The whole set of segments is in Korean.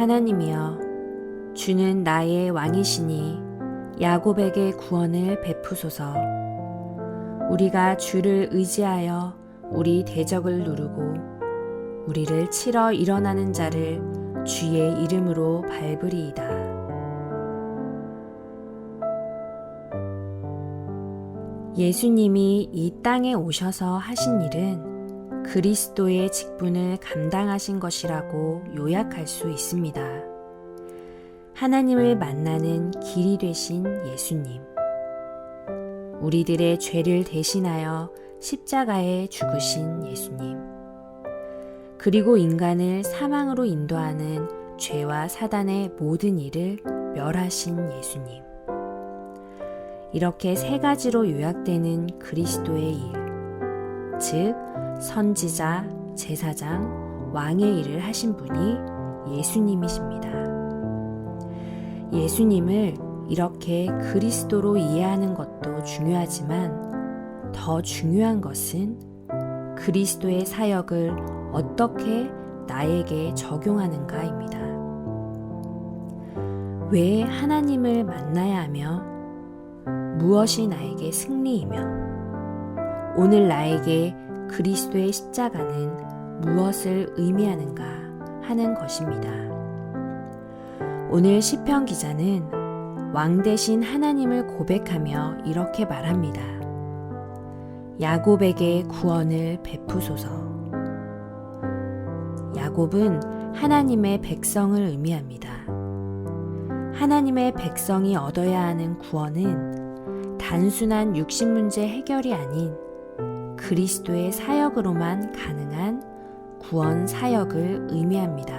하나님이여 주는 나의 왕이시니 야곱에게 구원을 베푸소서 우리가 주를 의지하여 우리 대적을 누르고 우리를 치러 일어나는 자를 주의 이름으로 밟으리이다. 예수님이 이 땅에 오셔서 하신 일은 그리스도의 직분을 감당하신 것이라고 요약할 수 있습니다. 하나님을 만나는 길이 되신 예수님. 우리들의 죄를 대신하여 십자가에 죽으신 예수님. 그리고 인간을 사망으로 인도하는 죄와 사단의 모든 일을 멸하신 예수님. 이렇게 세 가지로 요약되는 그리스도의 일, 즉, 선지자, 제사장, 왕의 일을 하신 분이 예수님이십니다. 예수님을 이렇게 그리스도로 이해하는 것도 중요하지만 더 중요한 것은 그리스도의 사역을 어떻게 나에게 적용하는가입니다. 왜 하나님을 만나야 하며 무엇이 나에게 승리이며 오늘 나에게 그리스도의 십자가는 무엇을 의미하는가 하는 것입니다. 오늘 시편 기자는 왕 대신 하나님을 고백하며 이렇게 말합니다. 야곱에게 구원을 베푸소서. 야곱은 하나님의 백성을 의미합니다. 하나님의 백성이 얻어야 하는 구원은 단순한 육신 문제 해결이 아닌 그리스도의 사역으로만 가능한 구원 사역을 의미합니다.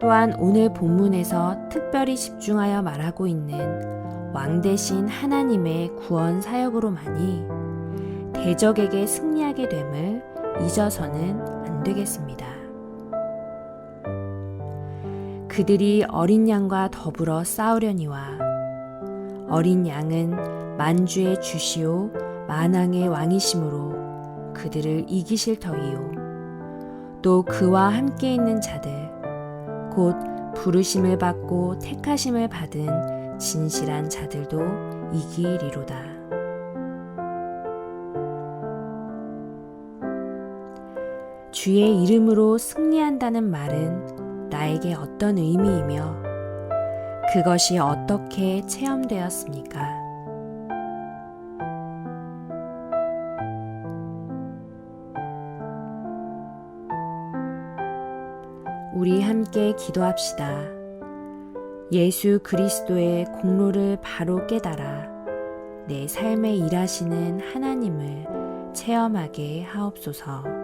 또한 오늘 본문에서 특별히 집중하여 말하고 있는 왕 대신 하나님의 구원 사역으로만이 대적에게 승리하게 됨을 잊어서는 안 되겠습니다. 그들이 어린 양과 더불어 싸우려니와 어린 양은 만주의 주시오 만왕의 왕이심으로 그들을 이기실 터이요 또 그와 함께 있는 자들 곧 부르심을 받고 택하심을 받은 진실한 자들도 이기리로다. 주의 이름으로 승리한다는 말은 나에게 어떤 의미이며 그것이 어떻게 체험되었습니까? 우리 함께 기도합시다. 예수 그리스도의 공로를 바로 깨달아 내 삶에 일하시는 하나님을 체험하게 하옵소서.